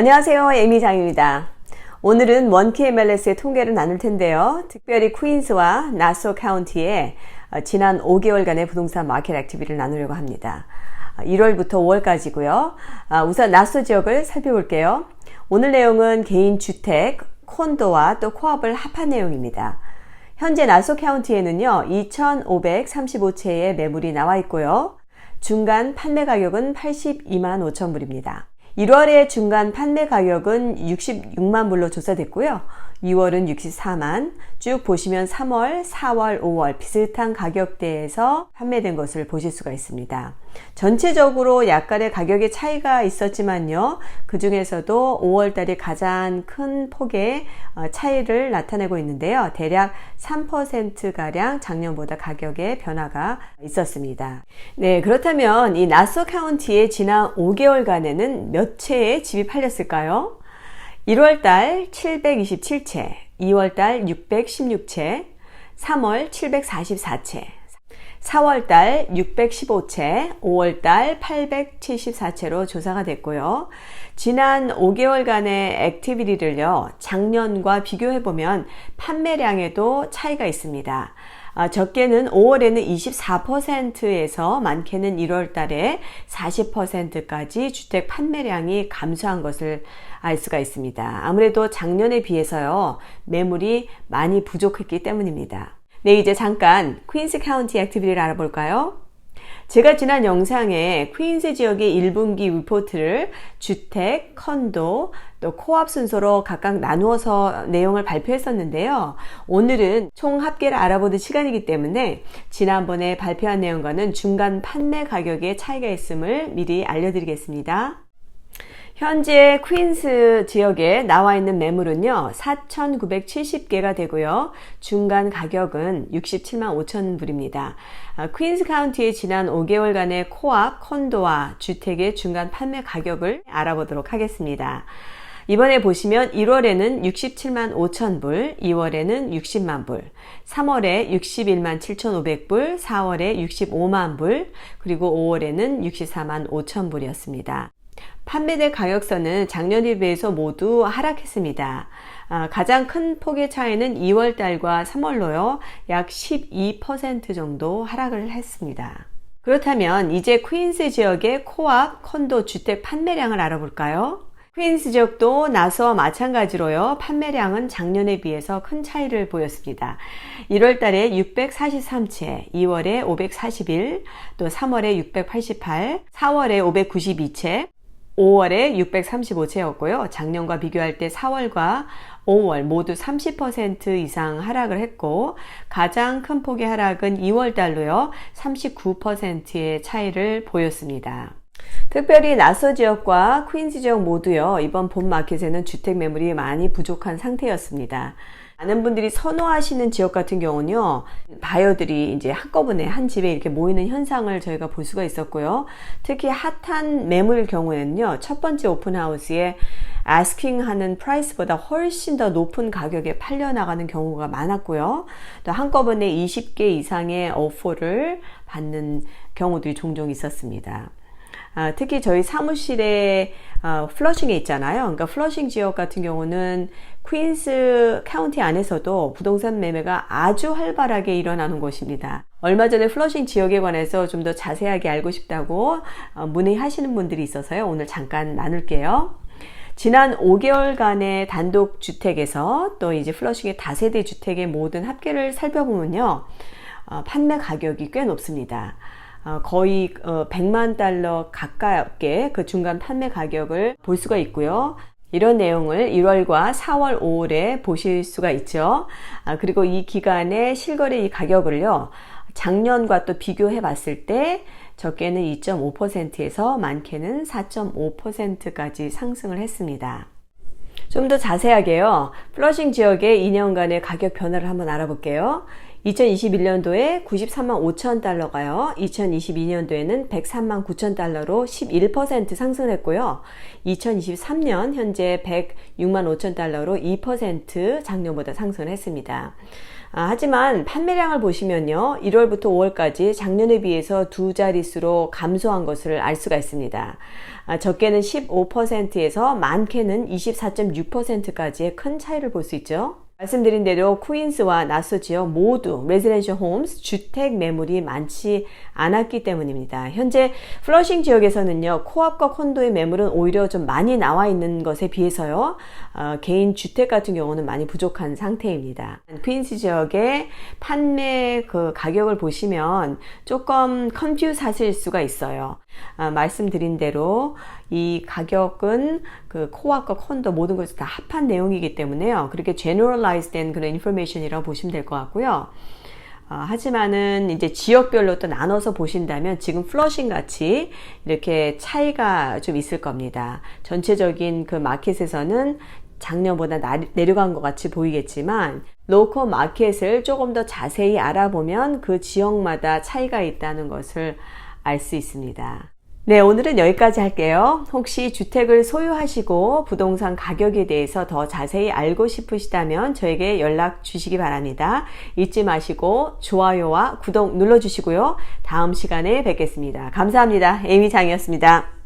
안녕하세요. 에미장입니다. 오늘은 원키 MLS의 통계를 나눌 텐데요. 특별히 퀸스와 나소 카운티의 어, 지난 5개월간의 부동산 마켓 액티비를 나누려고 합니다. 1월부터 5월까지고요. 아, 우선 나소 지역을 살펴볼게요. 오늘 내용은 개인 주택, 콘도와 또 코업을 합한 내용입니다. 현재 나소 카운티에는요, 2,535채의 매물이 나와 있고요. 중간 판매 가격은 82만 5천 불입니다. 1월의 중간 판매 가격은 66만 불로 조사됐고요. 2월은 64만, 쭉 보시면 3월, 4월, 5월 비슷한 가격대에서 판매된 것을 보실 수가 있습니다. 전체적으로 약간의 가격의 차이가 있었지만요. 그 중에서도 5월 달이 가장 큰 폭의 어, 차이를 나타내고 있는데요. 대략 3%가량 작년보다 가격의 변화가 있었습니다. 네, 그렇다면 이 나소 카운티의 지난 5개월간에는 몇 채의 집이 팔렸을까요? 1월달 727채, 2월달 616채, 3월 744채, 4월달 615채, 5월달 874채로 조사가 됐고요. 지난 5개월간의 액티비티를요, 작년과 비교해보면 판매량에도 차이가 있습니다. 아, 적게는 5월에는 24%에서 많게는 1월 달에 40%까지 주택 판매량이 감소한 것을 알 수가 있습니다. 아무래도 작년에 비해서요, 매물이 많이 부족했기 때문입니다. 네, 이제 잠깐 퀸스 카운티 액티비티를 알아볼까요? 제가 지난 영상에 퀸스 지역의 1분기 리포트를 주택, 컨도, 또 코앞 순서로 각각 나누어서 내용을 발표했었는데요. 오늘은 총 합계를 알아보는 시간이기 때문에 지난번에 발표한 내용과는 중간 판매 가격의 차이가 있음을 미리 알려드리겠습니다. 현재 퀸스 지역에 나와 있는 매물은요, 4,970개가 되고요. 중간 가격은 67만 5천 불입니다. 아, 퀸스 카운티의 지난 5개월간의 코앞 콘도와 주택의 중간 판매 가격을 알아보도록 하겠습니다. 이번에 보시면 1월에는 67만 5천 불, 2월에는 60만 불, 3월에 61만 7,500불, 4월에 65만 불, 그리고 5월에는 64만 5천 불이었습니다. 판매될 가격선은 작년에 비해서 모두 하락했습니다. 아, 가장 큰 폭의 차이는 2월 달과 3월로요. 약 12% 정도 하락을 했습니다. 그렇다면 이제 퀸스 지역의 코앞 콘도 주택 판매량을 알아볼까요? 퀸스 지역도 나서와 마찬가지로요. 판매량은 작년에 비해서 큰 차이를 보였습니다. 1월 달에 643채, 2월에 541, 또 3월에 688, 4월에 592채, 5월에 635채였고요. 작년과 비교할 때 4월과 5월 모두 30% 이상 하락을 했고 가장 큰 폭의 하락은 2월 달로요. 39%의 차이를 보였습니다. 특별히 나서 지역과 퀸즈 지역 모두요. 이번 봄 마켓에는 주택 매물이 많이 부족한 상태였습니다. 많은 분들이 선호하시는 지역 같은 경우는요, 바이어들이 이제 한꺼번에 한 집에 이렇게 모이는 현상을 저희가 볼 수가 있었고요. 특히 핫한 매물 경우에는요, 첫 번째 오픈하우스에 아스킹 하는 프라이스보다 훨씬 더 높은 가격에 팔려나가는 경우가 많았고요. 또 한꺼번에 20개 이상의 오퍼를 받는 경우들이 종종 있었습니다. 아, 특히 저희 사무실에 어, 플러싱에 있잖아요. 그러니까 플러싱 지역 같은 경우는 퀸스 카운티 안에서도 부동산 매매가 아주 활발하게 일어나는 곳입니다. 얼마 전에 플러싱 지역에 관해서 좀 더 자세하게 알고 싶다고 어, 문의하시는 분들이 있어서요. 오늘 잠깐 나눌게요. 지난 5개월간의 단독 주택에서 또 이제 플러싱의 다세대 주택의 모든 합계를 살펴보면요. 어, 판매 가격이 꽤 높습니다. 어, 거의 100만 어, 달러 가깝게 그 중간 판매 가격을 볼 수가 있고요. 이런 내용을 1월과 4월, 5월에 보실 수가 있죠. 아, 그리고 이 기간의 실거래 이 가격을요, 작년과 또 비교해 봤을 때 적게는 2.5%에서 많게는 4.5%까지 상승을 했습니다. 좀 더 자세하게요. 플러싱 지역의 2년간의 가격 변화를 한번 알아볼게요. 2021년도에 93만 5천 달러가요. 2022년도에는 103만 9천 달러로 11% 상승했고요. 2023년 현재 106만 5천 달러로 2% 작년보다 상승했습니다. 아, 하지만 판매량을 보시면요. 1월부터 5월까지 작년에 비해서 두 자릿수로 감소한 것을 알 수가 있습니다. 아, 적게는 15%에서 많게는 24.6%까지의 큰 차이를 볼 수 있죠. 말씀드린 대로 퀸스와 나소 지역 모두 레지던셜 홈스 주택 매물이 많지 않았기 때문입니다. 현재 플러싱 지역에서는요 코앞과 콘도의 매물은 오히려 좀 많이 나와 있는 것에 비해서요 어, 개인 주택 같은 경우는 많이 부족한 상태입니다. 퀸스 지역의 판매 그 가격을 보시면 조금 컨퓨즈 하실 수가 있어요. 아, 말씀드린 대로 이 가격은 그 코앞과 콘도 모든 것을 다 합한 내용이기 때문에요. 그렇게 generalize 된 그런 information이라고 보시면 될 것 같고요. 어, 하지만은 이제 지역별로 또 나눠서 보신다면 지금 플러싱 같이 이렇게 차이가 좀 있을 겁니다. 전체적인 그 마켓에서는 작년보다 나, 내려간 것 같이 보이겠지만 로컬 마켓을 조금 더 자세히 알아보면 그 지역마다 차이가 있다는 것을 알 수 있습니다. 네, 오늘은 여기까지 할게요. 혹시 주택을 소유하시고 부동산 가격에 대해서 더 자세히 알고 싶으시다면 저에게 연락 주시기 바랍니다. 잊지 마시고 좋아요와 구독 눌러주시고요. 다음 시간에 뵙겠습니다. 감사합니다. 에이미 장이었습니다.